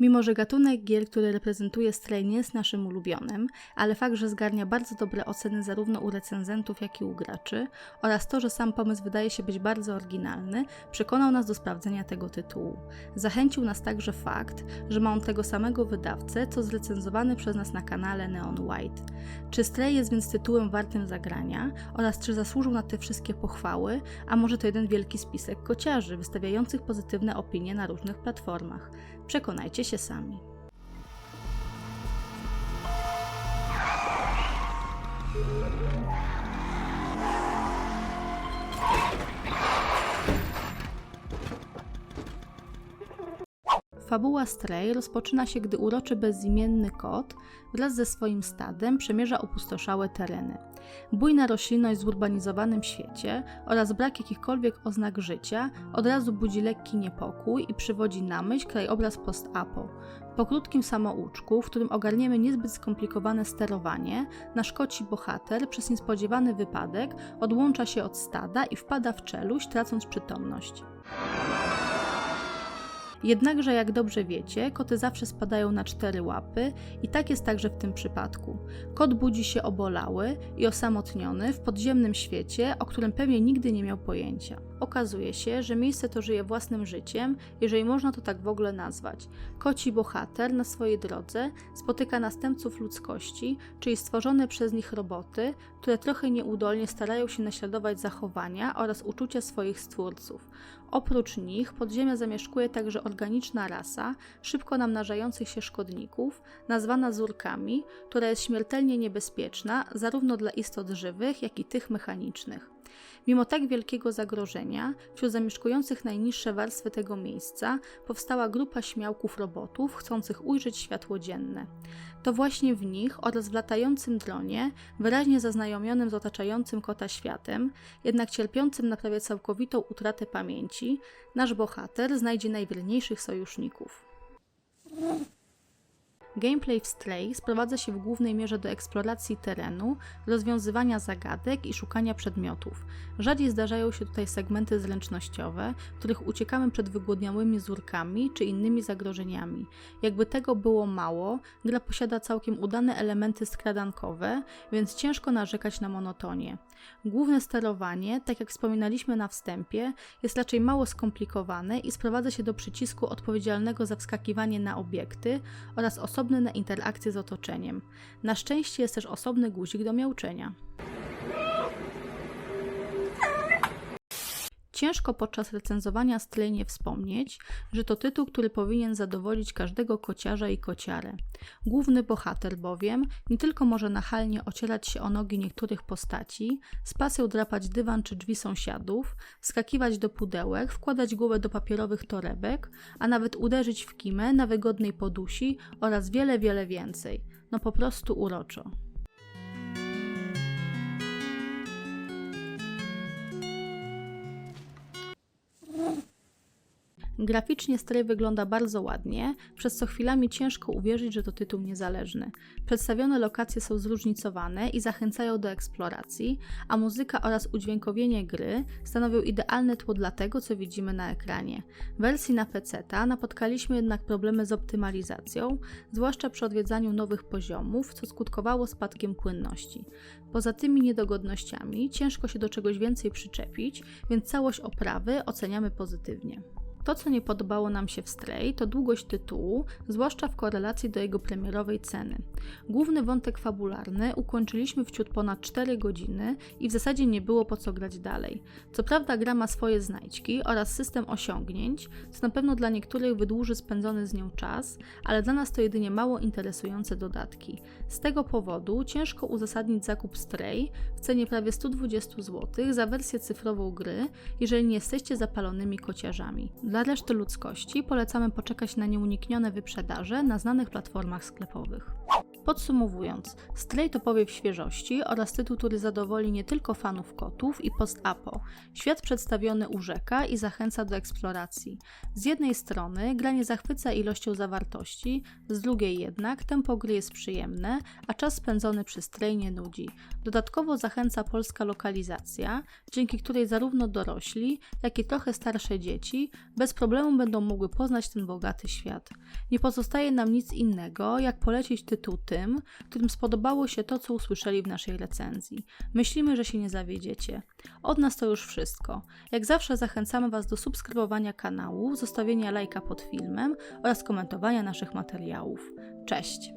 Mimo, że gatunek gier, który reprezentuje Stray nie jest naszym ulubionym, ale fakt, że zgarnia bardzo dobre oceny zarówno u recenzentów, jak i u graczy oraz to, że sam pomysł wydaje się być bardzo oryginalny, przekonał nas do sprawdzenia tego tytułu. Zachęcił nas także fakt, że ma on tego samego wydawcę, co zrecenzowany przez nas na kanale Neon White. Czy Stray jest więc tytułem wartym zagrania oraz czy zasłużył na te wszystkie pochwały, a może to jeden wielki spisek kociarzy wystawiających pozytywne opinie na różnych platformach? Przekonajcie się sami. Fabuła Stray rozpoczyna się, gdy uroczy bezimienny kot wraz ze swoim stadem przemierza opustoszałe tereny. Bujna roślinność w zurbanizowanym świecie oraz brak jakichkolwiek oznak życia od razu budzi lekki niepokój i przywodzi na myśl krajobraz post-apo. Po krótkim samouczku, w którym ogarniemy niezbyt skomplikowane sterowanie, nasz koci bohater przez niespodziewany wypadek odłącza się od stada i wpada w czeluść, tracąc przytomność. Jednakże, jak dobrze wiecie, koty zawsze spadają na cztery łapy i tak jest także w tym przypadku. Kot budzi się obolały i osamotniony w podziemnym świecie, o którym pewnie nigdy nie miał pojęcia. Okazuje się, że miejsce to żyje własnym życiem, jeżeli można to tak w ogóle nazwać. Koci bohater na swojej drodze spotyka następców ludzkości, czyli stworzone przez nich roboty, które trochę nieudolnie starają się naśladować zachowania oraz uczucia swoich stwórców. Oprócz nich podziemia zamieszkuje także organiczna rasa szybko namnażających się szkodników, nazwana zurkami, która jest śmiertelnie niebezpieczna zarówno dla istot żywych, jak i tych mechanicznych. Mimo tak wielkiego zagrożenia, wśród zamieszkujących najniższe warstwy tego miejsca powstała grupa śmiałków robotów chcących ujrzeć światło dzienne. To właśnie w nich oraz w latającym dronie, wyraźnie zaznajomionym z otaczającym kota światem, jednak cierpiącym na prawie całkowitą utratę pamięci, nasz bohater znajdzie najwierniejszych sojuszników. Gameplay w Stray sprowadza się w głównej mierze do eksploracji terenu, rozwiązywania zagadek i szukania przedmiotów. Rzadziej zdarzają się tutaj segmenty zręcznościowe, w których uciekamy przed wygłodniałymi zurkami czy innymi zagrożeniami. Jakby tego było mało, gra posiada całkiem udane elementy skradankowe, więc ciężko narzekać na monotonię. Główne sterowanie, tak jak wspominaliśmy na wstępie, jest raczej mało skomplikowane i sprowadza się do przycisku odpowiedzialnego za wskakiwanie na obiekty oraz osobny na interakcję z otoczeniem. Na szczęście jest też osobny guzik do miauczenia. Ciężko podczas recenzowania Stray nie wspomnieć, że to tytuł, który powinien zadowolić każdego kociarza i kociarę. Główny bohater bowiem nie tylko może nachalnie ocierać się o nogi niektórych postaci, z pasją drapać dywan czy drzwi sąsiadów, wskakiwać do pudełek, wkładać głowę do papierowych torebek, a nawet uderzyć w kimę na wygodnej podusi oraz wiele, wiele więcej. No po prostu uroczo. Graficznie Stray wygląda bardzo ładnie, przez co chwilami ciężko uwierzyć, że to tytuł niezależny. Przedstawione lokacje są zróżnicowane i zachęcają do eksploracji, a muzyka oraz udźwiękowienie gry stanowią idealne tło dla tego, co widzimy na ekranie. W wersji na PC napotkaliśmy jednak problemy z optymalizacją, zwłaszcza przy odwiedzaniu nowych poziomów, co skutkowało spadkiem płynności. Poza tymi niedogodnościami ciężko się do czegoś więcej przyczepić, więc całość oprawy oceniamy pozytywnie. To, co nie podobało nam się w Stray, to długość tytułu, zwłaszcza w korelacji do jego premierowej ceny. Główny wątek fabularny ukończyliśmy w ciut ponad 4 godziny i w zasadzie nie było po co grać dalej. Co prawda gra ma swoje znajdźki oraz system osiągnięć, co na pewno dla niektórych wydłuży spędzony z nią czas, ale dla nas to jedynie mało interesujące dodatki. Z tego powodu ciężko uzasadnić zakup Stray w cenie prawie 120 zł za wersję cyfrową gry, jeżeli nie jesteście zapalonymi kociarzami. Dla reszty ludzkości polecamy poczekać na nieuniknione wyprzedaże na znanych platformach sklepowych. Podsumowując, Stray to powiew świeżości oraz tytuł, który zadowoli nie tylko fanów kotów i post-apo. Świat przedstawiony urzeka i zachęca do eksploracji. Z jednej strony gra nie zachwyca ilością zawartości, z drugiej jednak tempo gry jest przyjemne, a czas spędzony przy Stray nie nudzi. Dodatkowo zachęca polska lokalizacja, dzięki której zarówno dorośli, jak i trochę starsze dzieci bez problemu będą mogły poznać ten bogaty świat. Nie pozostaje nam nic innego, jak polecić tytuł tym, którym spodobało się to, co usłyszeli w naszej recenzji. Myślimy, że się nie zawiedziecie. Od nas to już wszystko. Jak zawsze zachęcamy Was do subskrybowania kanału, zostawienia lajka pod filmem oraz komentowania naszych materiałów. Cześć!